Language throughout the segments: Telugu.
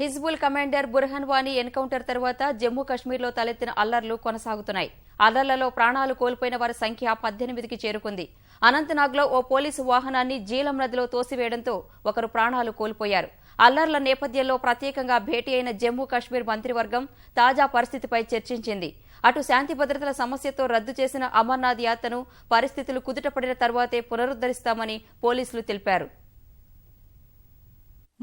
హిజ్బుల్ కమాండర్ బుర్హన్ వానీ ఎన్కౌంటర్ తర్వాత జమ్మూ కశ్మీర్లో తలెత్తిన అల్లర్లు కొనసాగుతున్నాయి. అల్లర్లలో ప్రాణాలు కోల్పోయిన వారి సంఖ్య పద్దెనిమిదికి చేరుకుంది. అనంతనాగ్లో ఓ పోలీసు వాహనాన్ని జీలం నదిలో తోసివేయడంతో ఒకరు ప్రాణాలు కోల్పోయారు. అల్లర్ల నేపథ్యంలో ప్రత్యేకంగా భేటీ అయిన జమ్మూ కశ్మీర్ మంత్రివర్గం తాజా పరిస్థితిపై చర్చించింది. అటు శాంతి భద్రతల సమస్యతో రద్దు చేసిన అమర్నాథ్ యాత్రను పరిస్థితులు కుదుటపడిన తర్వాతే పునరుద్దరిస్తామని పోలీసులు తెలిపారు.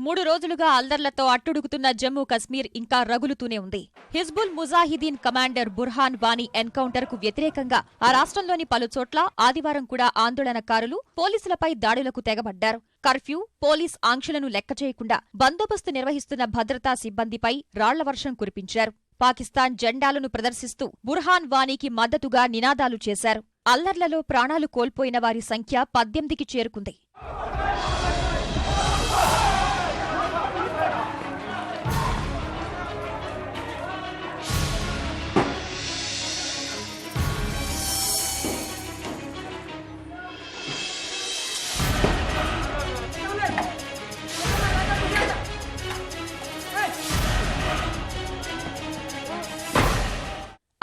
మూడు రోజులుగా అల్లర్లతో అట్టుడుగుతున్న జమ్మూ కశ్మీర్ ఇంకా రగులుతూనే ఉంది. హిజ్బుల్ ముజాహిదీన్ కమాండర్ బుర్హాన్ వానీ ఎన్కౌంటర్కు వ్యతిరేకంగా ఆ రాష్ట్రంలోని పలు చోట్ల ఆదివారం కూడా ఆందోళనకారులు పోలీసులపై దాడులకు తెగబడ్డారు. కర్ఫ్యూ పోలీస్ ఆంక్షలను లెక్క చేయకుండా బందోబస్తు నిర్వహిస్తున్న భద్రతా సిబ్బందిపై రాళ్ళ వర్షం కురిపించారు. పాకిస్తాన్ జెండాలను ప్రదర్శిస్తూ బుర్హాన్ వానీకి మద్దతుగా నినాదాలు చేశారు. అల్లర్లలో ప్రాణాలు కోల్పోయిన వారి సంఖ్య పద్దెనిమిదికి చేరుకుంది.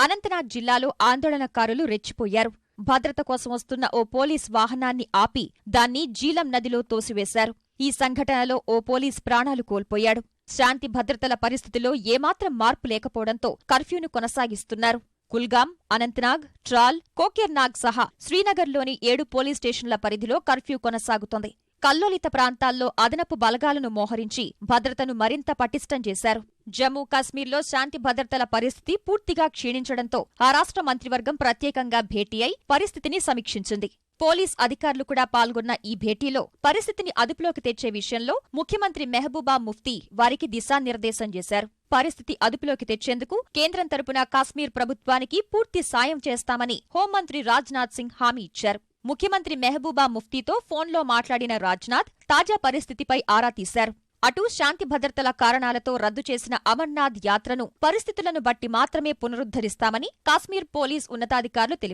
అనంతనాగ్ జిల్లాలో ఆందోళనకారులు రెచ్చిపోయారు. భద్రత కోసం వస్తున్న ఓ పోలీస్ వాహనాన్ని ఆపి దాన్ని జీలం నదిలో తోసివేశారు. ఈ సంఘటనలో ఓ పోలీస్ ప్రాణాలు కోల్పోయాడు. శాంతి భద్రతల పరిస్థితిలో ఏమాత్రం మార్పు లేకపోవడంతో కర్ఫ్యూను కొనసాగిస్తున్నారు. కుల్గాం అనంతనాగ్ ట్రాల్ కోకేర్నాగ్ సహా శ్రీనగర్లోని ఏడు పోలీస్ స్టేషన్ల పరిధిలో కర్ఫ్యూ కొనసాగుతోంది. కల్లోలిత ప్రాంతాల్లో అదనపు బలగాలను మోహరించి భద్రతను మరింత పటిష్టం చేశారు. జమ్మూ కాశ్మీర్లో శాంతి భద్రతల పరిస్థితి పూర్తిగా క్షీణించడంతో ఆ రాష్ట్ర మంత్రివర్గం ప్రత్యేకంగా భేటీ అయి పరిస్థితిని సమీక్షించింది. పోలీస్ అధికారులు కూడా పాల్గొన్న ఈ భేటీలో పరిస్థితిని అదుపులోకి తెచ్చే విషయంలో ముఖ్యమంత్రి మెహబూబా ముఫ్తీ వారికి దిశానిర్దేశం చేశారు. పరిస్థితి అదుపులోకి తెచ్చేందుకు కేంద్రం తరపున కాశ్మీర్ ప్రభుత్వానికి పూర్తి సాయం చేస్తామని హోంమంత్రి రాజ్నాథ్ సింగ్ హామీ ఇచ్చారు. ముఖ్యమంత్రి మెహబూబా ముఫ్తీతో ఫోన్లో మాట్లాడిన రాజ్నాథ్ తాజా పరిస్థితిపై ఆరా తీశారు. అటు శాంతి భద్రతల కారణాలతో రద్దు చేసిన అమర్నాథ్ యాత్రను పరిస్థితులను బట్టి మాత్రమే పునరుద్ధరిస్తామని కాశ్మీర్ పోలీస్ ఉన్నతాధికారులు తెలిపారు